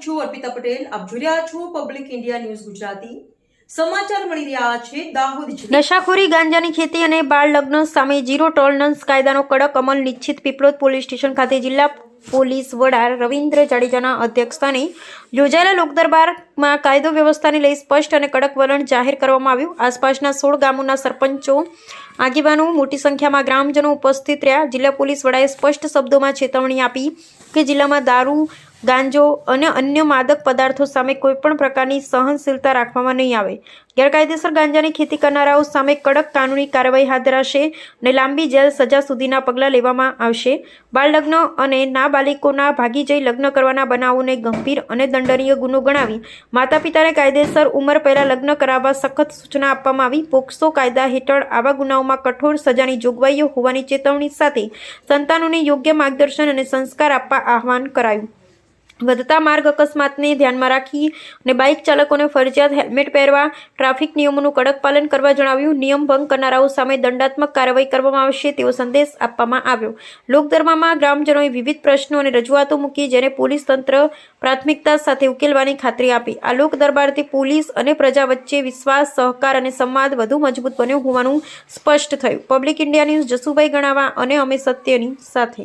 છું અર્પિતા પટેલ. આપ જોઈ રહ્યા છો પબ્લિક ઇન્ડિયા ન્યૂઝ ગુજરાતી. નશાખોરી, ગાંજાની ખેતી અને બાળ લગ્ન સામે ઝીરો ટોલરન્સ કાયદાનો કડક અમલ નિશ્ચિત પીપળોદ પોલીસ સ્ટેશન ખાતે જિલ્લા પોલીસ વડા રવિન્દ્ર જાડેજાના અધ્યક્ષસ્થાને યોજાયેલા લોકદરબારમાં કાયદો વ્યવસ્થાને લઈ સ્પષ્ટ અને કડક વલણ જાહેર કરવામાં આવ્યું. આસપાસના સોળ ગામોના સરપંચો, આગેવાનો મોટી સંખ્યામાં ગ્રામજનો ઉપસ્થિત રહ્યા. જિલ્લા પોલીસ વડાએ સ્પષ્ટ શબ્દોમાં ચેતવણી આપી કે જિલ્લામાં દારૂ ગાંજો અને અન્ય માદક પદાર્થો સામે કોઈપણ પ્રકારની સહનશીલતા રાખવામાં નહીં આવે. ગેરકાયદેસર ગાંજાની ખેતી કરનારાઓ સામે કડક કાનૂની કાર્યવાહી હાથ ધરાશે અને લાંબી જેલ સજા સુધીના પગલાં લેવામાં આવશે. બાળલગ્ન અને નાબાલિકોના ભાગી જઈ લગ્ન કરવાના બનાવોને ગંભીર અને દંડનીય ગુનો ગણાવી. માતા પિતાને કાયદેસર ઉંમર પહેલાં લગ્ન કરાવવા સખત સૂચના આપવામાં આવી. પોક્સો કાયદા હેઠળ આવા ગુનાઓમાં કઠોર સજાની જોગવાઈઓ હોવાની ચેતવણી સાથે સંતાનોને યોગ્ય માર્ગદર્શન અને સંસ્કાર આપવા આહવાન કરાયું. વધતા માર્ગ અકસ્માતને ધ્યાનમાં રાખી અને બાઇક ચાલકોને ફરજિયાત હેલ્મેટ પહેરવા, ટ્રાફિક નિયમોનું કડક પાલન કરવા જણાવ્યું. નિયમ ભંગ કરનારાઓ સામે દંડાત્મક કાર્યવાહી કરવામાં આવશે તેવો સંદેશ આપવામાં આવ્યો. લોકદરબારમાં ગ્રામજનોએ વિવિધ પ્રશ્નો અને રજૂઆતો મૂકી, જેને પોલીસ તંત્ર પ્રાથમિકતા સાથે ઉકેલવાની ખાતરી આપી. આ લોક દરબારથી પોલીસ અને પ્રજા વચ્ચે વિશ્વાસ, સહકાર અને સંવાદ વધુ મજબૂત બન્યો હોવાનું સ્પષ્ટ થયું. Public India news Jasubhai Ganava અને અમે સત્યની સાથે